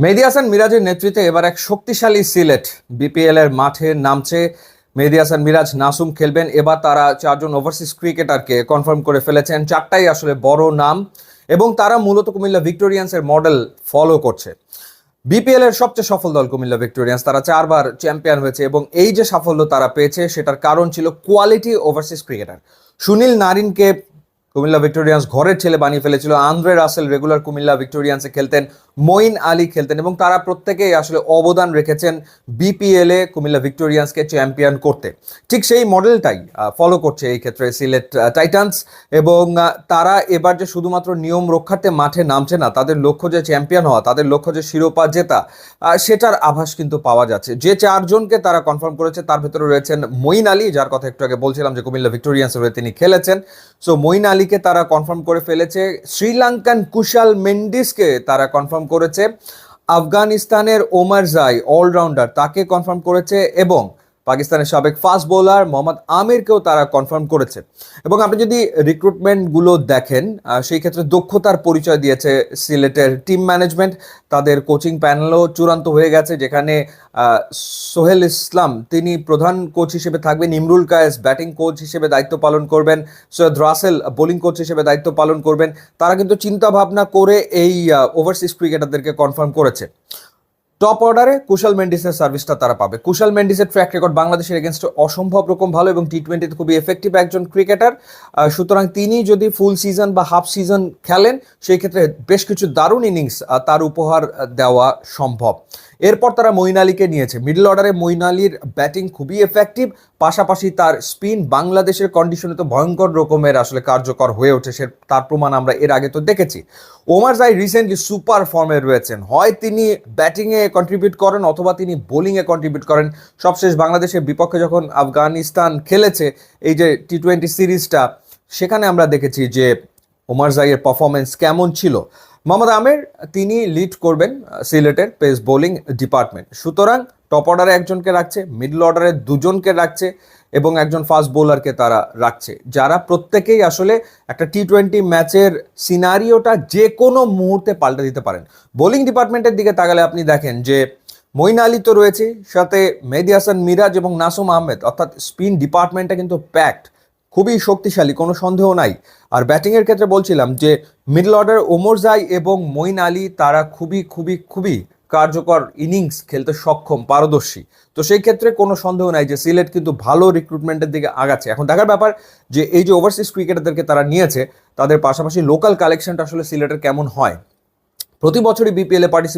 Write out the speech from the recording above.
মেহেদি হাসান মিরাজের নেতৃত্বে এবার এক শক্তিশালী সিলেট বিপিএল এর মাঠে নামছে। মেহেদি হাসান মিরাজ নাসুম খেলবেন। এবার তারা চারজন ওভারসিজ ক্রিকেটারকে কনফার্ম করে ফেলেছেন। চারটাই আসলে বড় নাম এবং তারা মূলত কুমিল্লা ভিক্টোরিয়ান্সের মডেল ফলো করছে। বিপিএল এর সবচেয়ে সফল দল কুমিল্লা ভিক্টোরিয়ান্স তারা চারবার চ্যাম্পিয়ন হয়েছে এবং এই যে সাফল্য তারা পেয়েছে, সেটার কারণ ছিল কোয়ালিটি ওভারসিজ ক্রিকেটার সুনীল নারিনকে কুমিল্লা ভিক্টোরিয়ান্স ঘরের ছেলে বানিয়ে ফেলেছিল। আন্দ্রে রাসেল রেগুলার কুমিল্লা ভিক্টোরিয়ান্সে খেলতেন, মঈন আলী খেলতেন এবং তারা প্রত্যেকেই আসলে অবদান রেখেছেন বিপিএল এ কুমিল্লা ভিক্টোরিয়ান্সকে চ্যাম্পিয়ন করতে। ঠিক সেই মডেলটাই ফলো করছে এই ক্ষেত্রে সিলেট টাইটান্স এবং তারা এবার যে শুধুমাত্র নিয়ম রক্ষার্থে মাঠে নামছে না, তাদের লক্ষ্য যে চ্যাম্পিয়ন হওয়া, তাদের লক্ষ্য যে শিরোপা জেতা সেটার আভাস কিন্তু পাওয়া যাচ্ছে। যে চারজনকে তারা কনফার্ম করেছে, তার ভেতরে রয়েছেন মঈন আলী, যার কথা একটু আগে বলছিলাম যে কুমিল্লা ভিক্টোরিয়ান্সের হয়ে তিনি খেলেছেন। সো মঈন আলীকে তারা কনফার্ম করে ফেলেছে, শ্রীলঙ্কান কুশাল মেন্ডিসকে তারা কনফার্ম করেছে, আফগানিস্তানের ওমার জাই অলরাউন্ডার তাকে কনফার্ম করেছে এবং পাকিস্তানের সাবেক ফাস্ট বোলার মোহাম্মদ আমিরকেও তারা কনফার্ম করেছে। এবং আপনি যদি রিক্রুটমেন্টগুলো দেখেন সেই ক্ষেত্রে দক্ষতার পরিচয় দিয়েছে সিলেটের টিম ম্যানেজমেন্ট তাদের কোচিং প্যানেলও চূড়ান্ত হয়ে গেছে, যেখানে সোহেল ইসলাম, তিনি প্রধান কোচ হিসেবে থাকবেন, ইমরুল কায়েস ব্যাটিং কোচ হিসেবে দায়িত্ব পালন করবেন, সৈয়দ রাসেল বোলিং কোচ হিসেবে দায়িত্ব পালন করবেন। তারা কিন্তু চিন্তা ভাবনা করে এই ওভারসিজ ক্রিকেটারদেরকে কনফার্ম করেছে। টপ অর্ডারে কুশাল মেন্ডিসের সার্ভিসটা তারা পাবে। কুশাল মেন্ডিসের ট্র্যাক রেকর্ড বাংলাদেশের এগেনস্টে অসম্ভব রকম ভালো এবং টি টোয়েন্টিতে খুবই এফেক্টিভ একজন ক্রিকেটার সুতরাং তিনি যদি ফুল সিজন বা হাফ সিজন খেলেন, সেই ক্ষেত্রে বেশ কিছু দারুণ ইনিংস তার উপহার দেওয়া সম্ভব। এরপর তারা মঈন আলীকে নিয়েছে। মিডল অর্ডারে মঈন আলীর ব্যাটিং খুবই এফেক্টিভ পাশাপাশি তার স্পিন বাংলাদেশের কন্ডিশনে তো ভয়ঙ্কর রকমের আসলে কার্যকর হয়ে ওঠে, সে তার প্রমাণ আমরা এর আগে তো দেখেছি। ওমার জাই রিসেন্টলি সুপার ফর্মে রয়েছেন। হয় তিনি ব্যাটিংয়ে কন্ট্রিবিউট করেন অথবা তিনি বোলিংয়ে কন্ট্রিবিউট করেন। সবশেষ বাংলাদেশের বিপক্ষে যখন আফগানিস্তান খেলেছে, এই যে টি টোয়েন্টি সিরিজটা সেখানে আমরা দেখেছি যে ওমার জাইয়ের পারফরমেন্স কেমন ছিল। মোহাম্মদ আমের, তিনি লিড করবেন সিলেটের পেস বোলিং ডিপার্টমেন্ট সুতরাং টপ অর্ডারে একজনকে রাখছে মিডল অর্ডারে দুজনকে রাখছে এবং একজন ফাস্ট বোলারকে তারা রাখছে। যারা প্রত্যেকেই আসলে একটা টি টোয়েন্টি ম্যাচের সিনারিওটা যে কোনো মুহূর্তে পাল্টে দিতে পারেন। বোলিং ডিপার্টমেন্টের দিকে তাকালে আপনি দেখেন যে মইন আলী তো রয়েছে, সাথে মেহেদি হাসান মিরাজ এবং নাসুম আহমেদ, অর্থাৎ স্পিন ডিপার্টমেন্টটা কিন্তু প্যাকড খুবই শক্তিশালী, কোনো সন্দেহ নাই। আর ব্যাটিংয়ের ক্ষেত্রে বলছিলাম যে মিডল অর্ডার ওমর জাই এবং মঈন আলী, তারা খুবই খুবই খুবই কার্যকর ইনিংস খেলতে সক্ষম, পারদর্শী। তো সেই ক্ষেত্রে কোনো সন্দেহ নাই যে, সিলেট কিন্তু ভালো রিক্রুটমেন্টের দিকে আগাচ্ছে। এখন দেখার ব্যাপার যে, এই যে ওভারসিজ ক্রিকেটারদেরকে তারা নিয়েছে, তাদের পাশাপাশি লোকাল কালেকশনটা আসলে সিলেটের কেমন হয়? প্রতি বছরই বিপিএলে পার্টিসিপেট